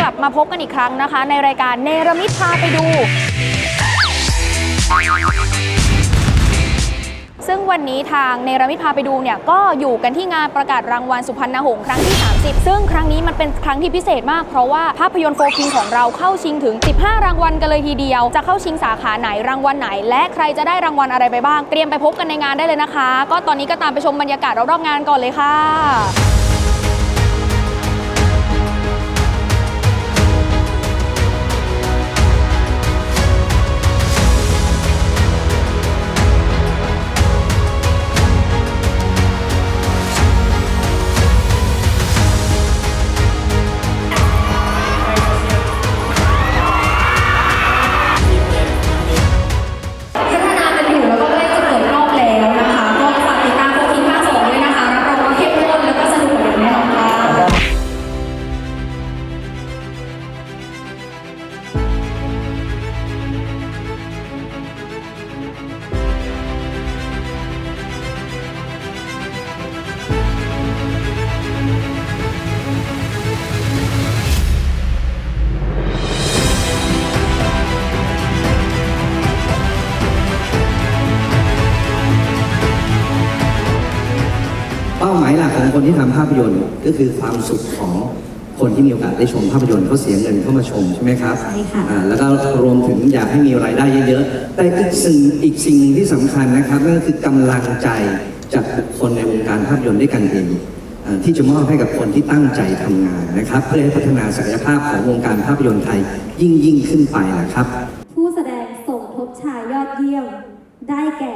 กลับมาพบกันอีกครั้งนะคะ ในรายการเนรมิตพาไปดู ซึ่งวันนี้ทางเนรมิตพาไปดูเนี่ยก็อยู่กันที่งานประกาศรางวัลสุพรรณหงส์ครั้งที่ 30 ซึ่งครั้งนี้มันเป็นครั้งที่พิเศษมากเพราะว่าภาพยนตร์โฟคิงของเราเข้าชิงถึง 15 รางวัลกันเลยทีเดียว จะเข้าชิงสาขาไหนรางวัลไหน และใครจะได้รางวัลอะไรไปบ้าง เตรียมไปพบกันในงานได้เลยนะคะ ก็ตอนนี้ก็ตามไปชมบรรยากาศรอบๆงานก่อนเลยค่ะาหมายหลักของคนที่ทำภาพยนตร์ก็คือความสุขของคนที่มีโอกาสได้ชมภาพยนตร์เขาเสียเงินเข้ามาชมใช่ไหมครับใช่ค่ะอ่าแล้วก็รวมถึงอยากให้มีรายได้เยอะๆ แต่อีกสิ่งอีกสิ่งหนึ่งที่สำคัญนะครับนั่นก็คือกำลังใจจากบุคคลในวงการภาพยนตร์ด้วยกันเองอ่าที่จะมอบให้กับคนที่ตั้งใจทำงานนะครับ เพื่อให้พัฒนาศักยภาพของวงการภาพยนตร์ไทยยิ่งยิ่งๆขึ้นไปนะครับ ผู้แสดงสมทบชายยอดเยี่ยมได้แก่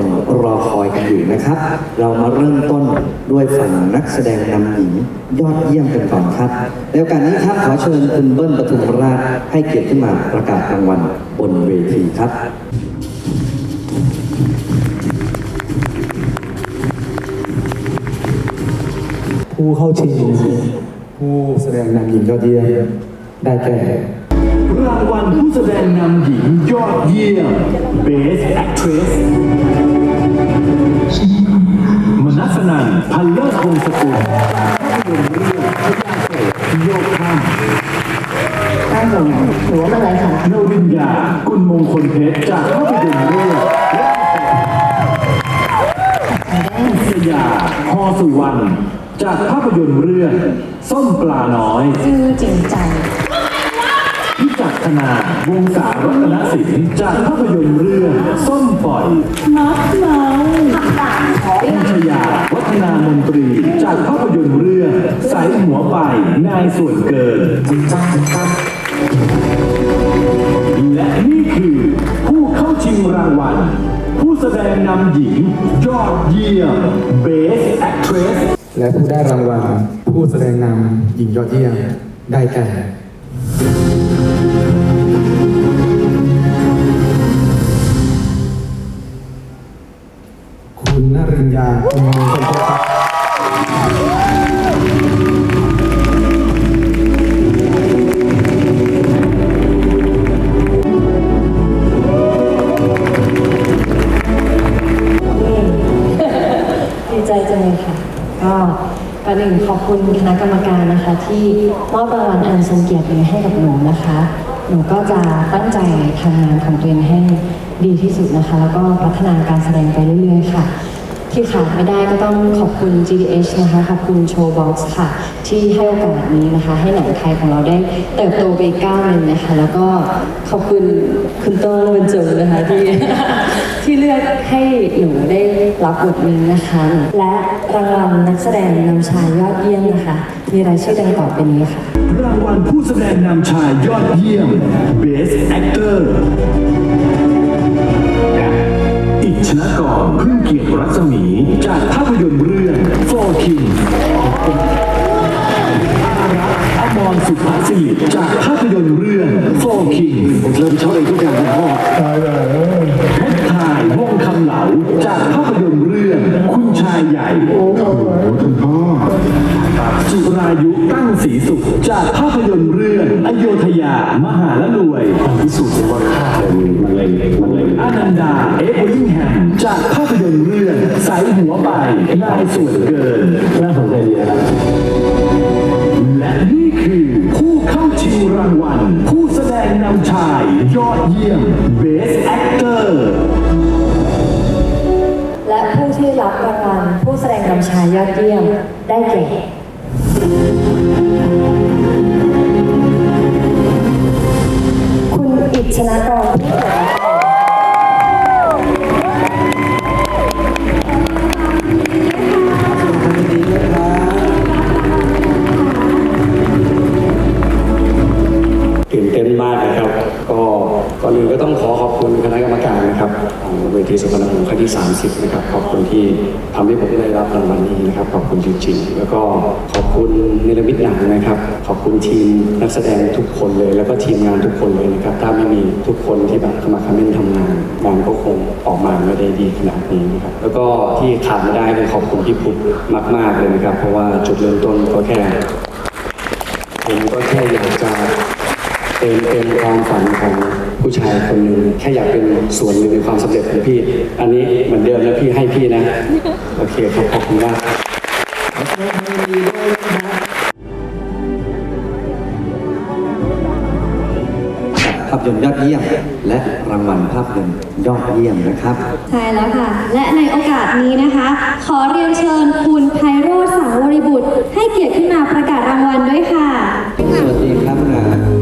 คนรอคอยกันอยู่นะครับ เรามาเริ่มต้นด้วยฝั่งนักแสดงนำหญิงยอดเยี่ยมกันก่อนครับในโอกาสนี้ครับขอเชิญคุณเบิ้ลปทุมราชให้เกียรติขึ้นมาประกาศรางวัลบนเวทีครับผู้เข้าชิงผู้แสดงนำหญิงยอดเยี่ยมได้แก่รางวัลผู้แสดงนำหญิงยอดเยี่ยม Best Actress นันพันเลิศวงศ์สกุลภาพยนตร์เรื่องพระยาเศษโยกข้ามครับผมหนูว่าเป็นไรค่ะนวินยากุลมงคลเพชรจากภาพยนตร์เรื่องสยาพอสุวรรณจากภาพยนตร์เรื่องส้มปลาน้อยชื่อจริงใจพิจักรนาวงศารัตนศิลป์จากภาพยนตร์เรื่อง ไปนายส่วนเกิน และนี่คือผู้เข้าชิงรางวัล ผู้แสดงนำหญิง ยอดเยี่ยม Best Actress และผู้ได้รางวัลผู้แสดงนำหญิงยอดเยี่ยมได้แก่คุณนริญญาคุณมงคลครับ คุณคณะกรรมการนะคะ ที่มอบรางวัลอันทรงเกียรตินี้ให้กับหนูนะคะ หนูก็จะตั้งใจทำงานของตัวเองให้ดีที่สุดนะคะ แล้วก็พัฒนาการแสดงไปเรื่อยๆค่ะ ที่ขาดไม่ได้ก็ต้องขอบคุณ GDH นะคะขอบคุณ Showbox ค่ะ ที่ให้โอกาสนี้นะคะ ให้หนังไทยของเราได้เติบโตไปอีกก้าวหนึ่งนะคะ แล้วก็ขอบคุณคุณโต้งและบรรจงนะคะที่ เลือกให้หนูได้รับบทนี้นะคะ และรางวัลนักแสดงนำชายยอดเยี่ยมนะคะ มีรายชื่อดังต่อไปนี้ค่ะ รางวัลผู้แสดงนำชายยอดเยี่ยม Best Actor อิชนกรพึ่งเกียรติรัศมีจากภาพยนตร์เรื่อง Four Kings อารักษ์อมรสุภาสิริจากภาพยนตร์เรื่อง Four Kings ผมเริ่มชอบเองทุกอย่างของพ่อ จากภาพยนตร์เรื่องอโยธยามหาละรวยพิสูจน์ว่าข้าเป็นมะเร็งมะเร็งอนันดา เอเวอร์ลิงแฮมจากภาพยนตร์เรื่องใสหัวไปนายส่วนเกินน่าสนใจดีนะครับและนี่คือผู้เข้าชิงรางวัล ผู้แสดงนำชาย ยอดเยี่ยม Best Actor และผู้ที่รับรางวัลผู้แสดงนำชายยอดเยี่ยมได้แก่ อิชนากรที่เกิด ที่ 30 นะครับ ขอบคุณที่ทำให้ผมได้รับรางวัลนี้นะครับ ขอบคุณจริงๆ แล้วก็ขอบคุณนิรมิตหนังนะครับ ขอบคุณทีมนักแสดงทุกคนเลย แล้วก็ทีมงานทุกคนเลยนะครับ ถ้าไม่มีทุกคนที่แบบเข้ามาคอมเมนต์ทำงานงานก็คงออกมาไม่ได้ดีขนาดนี้นะครับ แล้วก็ที่ขาดไม่ได้เลยขอบคุณพี่ปุ๊กมาก ๆเลยนะครับ เพราะว่าจุดเริ่มต้นก็แค่ผมก็แค่อยากจะ เป็นเป็นความฝันของผู้ชายคนหนึ่งแค่อยากเป็นส่วนหนึ่งในความสำเร็จของพี่ อันนี้เหมือนเดิมแล้วพี่ให้พี่นะ โอเคครับขอบคุณมากภาพยนตร์ยอดเยี่ยม และรางวัลภาพยนตร์ยอดเยี่ยมนะครับ ใช่แล้วค่ะ และในโอกาสนี้นะคะ ขอเรียนเชิญคุณไพโรธสังวริบุตร ให้เกียรติขึ้นมาประกาศรางวัลด้วยค่ะ สวัสดีครับ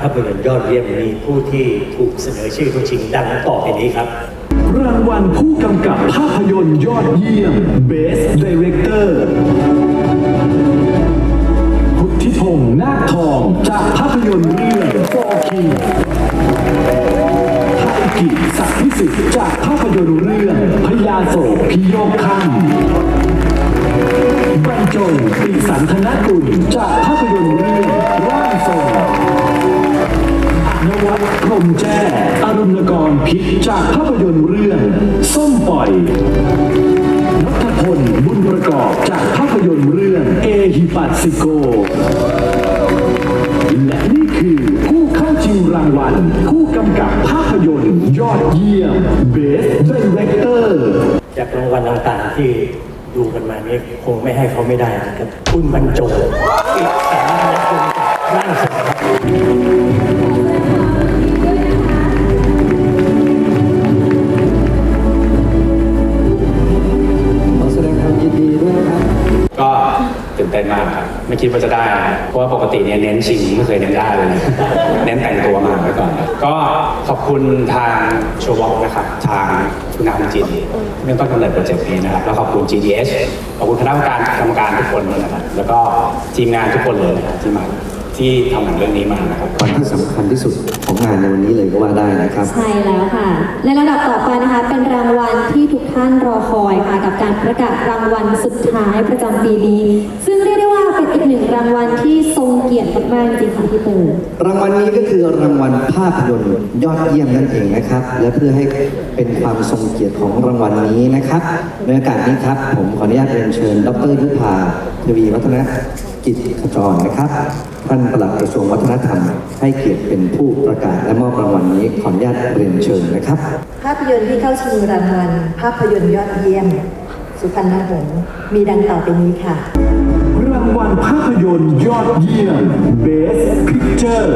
ภาพยนตร์ยอดเยี่ยมมีผู้ที่ถูกเสนอชื่อเข้าชิงดังต่อไปนี้ครับ รางวัลผู้กำกับภาพยนตร์ยอดเยี่ยม Best Director พุทธิพงษ์นาคทองจากภาพยนตร์เรื่อง For King ไทยกิจศักดิ์วิสิทธิ์จากภาพยนตร์เรื่องพญาโศกพิโยกค่ำบรรจงปีสันธนกุลจากภาพยนตร์เรื่องร่างทรง นวัดพรหมแจ้อรุณกรพิษจากภาพยนตร์เรื่อง ส้มปล่อยนัทพลบุญประกอบจากภาพยนตร์เรื่อง เอฮิปัสสิโก และนี่คือผู้เข้าชิงรางวัลผู้กำกับภาพยนตร์ ยอดเยี่ยม Best Director จากรางวัลต่างๆที่ดูกันมานี้คงไม่ให้เขาไม่ได้นะครับคุณบรรจงอิสาและคุณร่างทร มากครับไม่คิดว่าจะได้ เพราะว่าปกติเนี่ยเน้นชิงไม่เคยเน้นได้เลยเน้นแต่งตัวมาไว้ก่อน ก็ขอบคุณทางโชว์บ็อกนะครับทางคุณนามจินที่เป็นต้นกำเนิดโปรเจกต์นี้นะครับแล้วขอบคุณ GDS ขอบคุณคณะกรรมการกรรมการทุกคนเลยนะครับแล้วก็ทีมงานทุกคนเลยนะครับที่มา ที่ทำหนังเรื่องนี้มานะครับ วันที่สำคัญที่สุดของงานในวันนี้เลยก็ว่าได้นะครับ ใช่แล้วค่ะในระดับต่อไปนะคะ เป็นรางวัลที่ทุกท่านรอคอยค่ะ กับการประกาศรางวัลสุดท้ายประจำปีนี้ ซึ่งเรียกได้ว่าเป็นอีกหนึ่งรางวัลที่ทรงเกียรติมากๆจริงๆค่ะพี่ปูรางวัลนี้ก็คือรางวัลภาพยนตร์ยอดเยี่ยมนั่นเองนะครับ และเพื่อให้เป็นความทรงเกียรติของรางวัลนี้นะครับในโอกาสนี้ครับ ผมขออนุญาตเรียนเชิญ ดรยุพาทวีวัฒน กิจขจรนะครับ ท่านปลัดกระทรวงวัฒนธรรม ให้เกียรติเป็นผู้ประกาศและมอบรางวัลนี้ขออนุญาตเรียนเชิญนะครับ ภาพยนตร์ที่เข้าชิงรางวัลภาพยนตร์ยอดเยี่ยม สุพรรณหงษ์มีดังต่อไปนี้ค่ะ รางวัลภาพยนตร์ยอดเยี่ยม Best Picture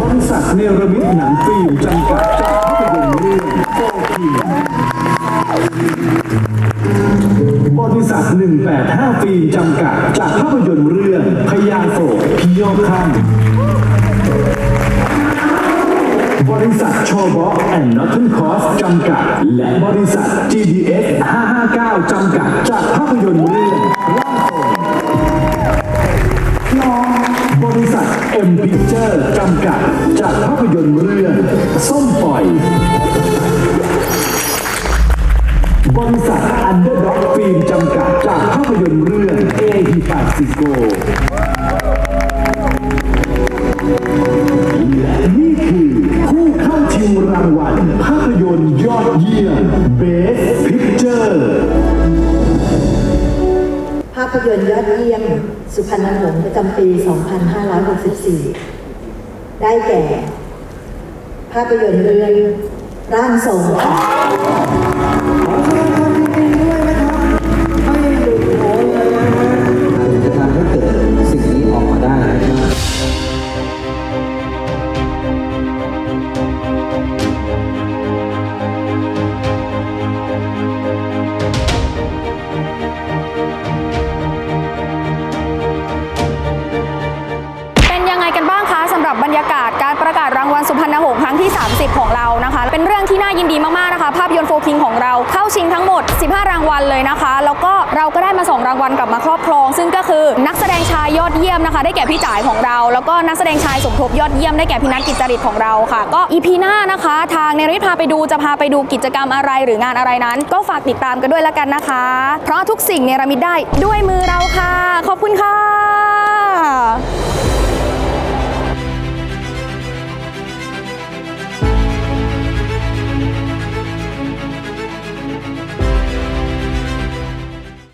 บริษัทเนรมิตหนังฟิล์มจำกัดจากภาพยนตร์เรื่องโฟกีบ ริษัท185ฟิล์มจำกัด จากภาพยนตร์เรื่องพญาโศกพิโยคค่ำบริษัทโชบอแอนด์นอตเทนคอสจำกัด และบริษัท GDS 559 จำกัด จากภาพยนตร์เรื่องร่างทรงบริษัท M Picture จำกัด จากภาพยนตร์เรื่องส้มปล่อย บริษัท Underdog Film จำกัดจากภาพยนตร์เรื่องเอฮิปัสสิโกและนี่คือผู้เข้าชิงรางวัลภาพยนตร์ยอดเยี่ยม Best Picture พยนตร์ยอดเยี่ยม สุพรรณหงษ์ประจำปี 2564 ได้แก่ ภาพยนตร์เรื่อง ร่างทรงายินดีมากๆนะคะ ภาพยนตร์โฟคิงของเราเข้าชิงทั้งหมด 15 รางวัลเลยนะคะ แล้วก็เราก็ได้มา 2 รางวัลกลับมาครอบครอง ซึ่งก็คือนักแสดงชายยอดเยี่ยมนะคะ ได้แก่พี่จ่ายของเรา แล้วก็นักแสดงชายสมทบยอดเยี่ยมได้แก่พี่นัทกิจจริตของเราค่ะ ก็อีพีหน้านะคะ ทางเนริพาไปดูจะพาไปดูกิจกรรมอะไรหรืองานอะไรนั้น ก็ฝากติดตามกันด้วยละกันนะคะ เพราะทุกสิ่งเนรมิตได้ด้วยมือเราค่ะ ขอบคุณค่ะ